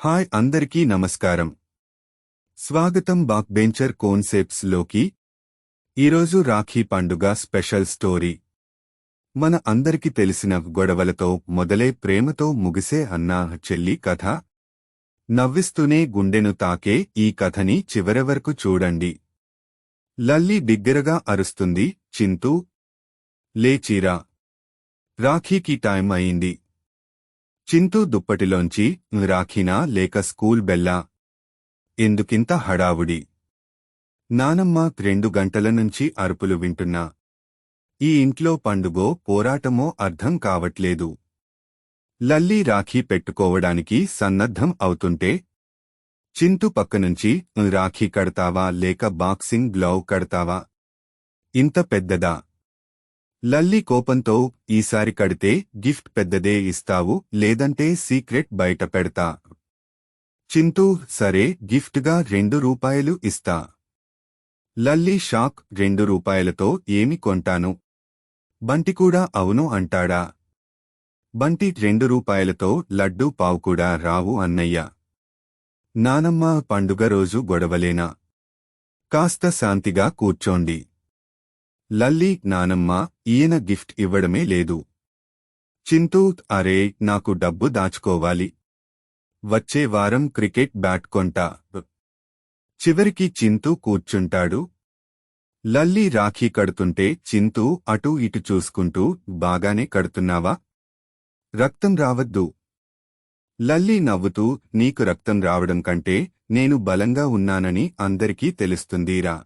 Hi అందరికీ నమస్కారం. స్వాగతం బాక్ బెంచర్ కోన్సెప్ట్స్లోకి. ఈరోజు రాఖీ పండుగ స్పెషల్ స్టోరీ. మన అందరికి తెలిసిన గొడవలతో మొదలే ప్రేమతో ముగిసే అన్నా చెల్లి కథ. నవ్విస్తూనే గుండెను తాకే ఈ కథని చివరి వరకు చూడండి. లల్లి బిగ్గరగా అరుస్తుంది చింతూ లేచీరా రాఖీకి టైం అయింది. చింతూ దుప్పటిలోంచి రాఖీనా లేక స్కూల్ బెల్లా? ఎందుకింత హడావుడి? నానమ్మ రెండు గంటల నుంచి అరుపులు వింటున్నా. ఈ ఇంట్లో పండుగో పోరాటమో అర్థం కావట్లేదు. లల్లీ రాఖీ పెట్టుకోవడానికి సన్నద్ధం అవుతుంటే? చింతు పక్కనుంచి రాఖీ కడతావా లేక బాక్సింగ్ గ్లౌ కడతావా? ఇంత పెద్దదా? లల్లి కోపంతో ఈసారి కడితే గిఫ్ట్ పెద్దదే ఇస్తావు లేదంటే సీక్రెట్ బయట పెడతా. చింతూ సరే గిఫ్ట్గా రెండు రూపాయలు ఇస్తా. లల్లి షాక్ రెండు రూపాయలతో ఏమి కొంటాను? బంటి కూడా అవును అంటాడా? బంటి రెండు రూపాయలతో లడ్డూ పావు కూడా రావు అన్నయ్య. నానమ్మ పండుగ రోజు గొడవలేనా? కాస్త శాంతిగా కూర్చోండి. లల్లీ నానమ్మ ఈయన గిఫ్ట్ ఇవ్వడమే లేదు. చింతూ అరే నాకు డబ్బు దాచుకోవాలి. వచ్చే వారం క్రికెట్ బ్యాట్ కొంటా. చివరికి చింతూ కూర్చుంటాడు. లల్లి రాఖీ కడుతుంటే చింతూ అటూ ఇటు చూసుకుంటూ బాగానే కడుతున్నావా? రక్తం రావద్దు. లల్లి నవ్వుతూ నీకు రక్తం రావడం కంటే నేను బలంగా ఉన్నానని అందరికీ తెలుస్తుందిరా.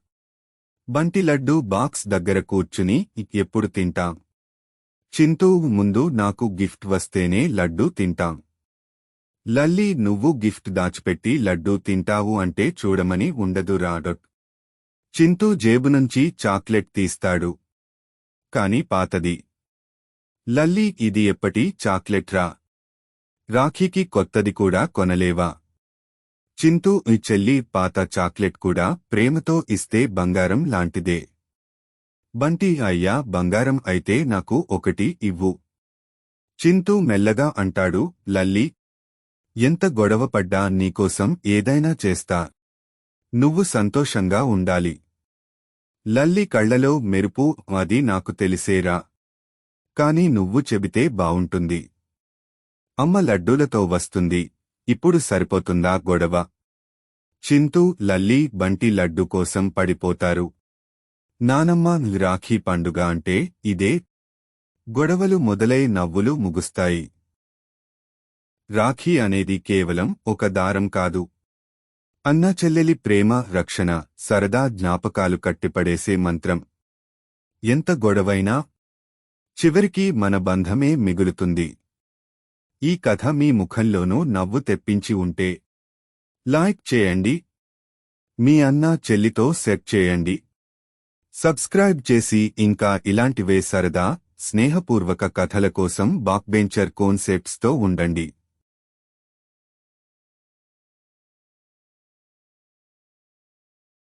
బంటి లడ్డూ బాక్స్ దగ్గర కూర్చుని ఎప్పుడు తింటాం? చింతూ ముందు నాకు గిఫ్ట్ వస్తేనే లడ్డూ తింటాం. లల్లి నువ్వు గిఫ్ట్ దాచిపెట్టి లడ్డూ తింటావు అంటే చూడమని ఉండదు రాడట్ చింతూ జేబు నుంచి చాక్లెట్ తీస్తాడు. కాని పాతది. లల్లి ఇది ఎప్పటి చాక్లెట్ రా? రాఖీకి కొత్తది కూడా కొనలేవా? చింటూ ఈ చెల్లి పాత చాక్లెట్ కూడా ప్రేమతో ఇస్తే బంగారం లాంటిదే. బంటి అయ్యా బంగారం అయితే నాకు ఒకటి ఇవ్వు. చింటూ మెల్లగా అంటాడు లల్లి ఎంత గొడవపడ్డా నీకోసం ఏదైనా చేస్తా. నువ్వు సంతోషంగా ఉండాలి. లల్లి కళ్ళలో మెరుపు అది నాకు తెలిసేరా. కాని నువ్వు చెబితే బావుంటుంది. అమ్మ లడ్డూలతో వస్తుంది. ఇప్పుడు సరిపోతుందా గొడవ? చింతూ లల్లి బంటి లడ్డు కోసం పడిపోతారు. నానమ్మ రాఖీ పండుగ అంటే ఇదే? గొడవలు మొదలై నవ్వులు ముగుస్తాయి. రాఖీ అనేది కేవలం ఒక దారం కాదు. అన్నా చెల్లెలి ప్రేమ రక్షణ సరదా జ్ఞాపకాలు కట్టిపడేసే మంత్రం. ఎంత గొడవైనా చివరికి మన బంధమే మిగులుతుంది. ఈ కథ మీ ముఖంలోనూ నవ్వు తెప్పించి ఉంటే లైక్ చేయండి. మీ అన్న చెల్లితో సెట్ చేయండి. సబ్స్క్రైబ్ చేసి ఇంకా ఇలాంటివే సరదా స్నేహపూర్వక కథల కోసం బాక్బెంచర్ కోన్సెప్ట్స్తో ఉండండి.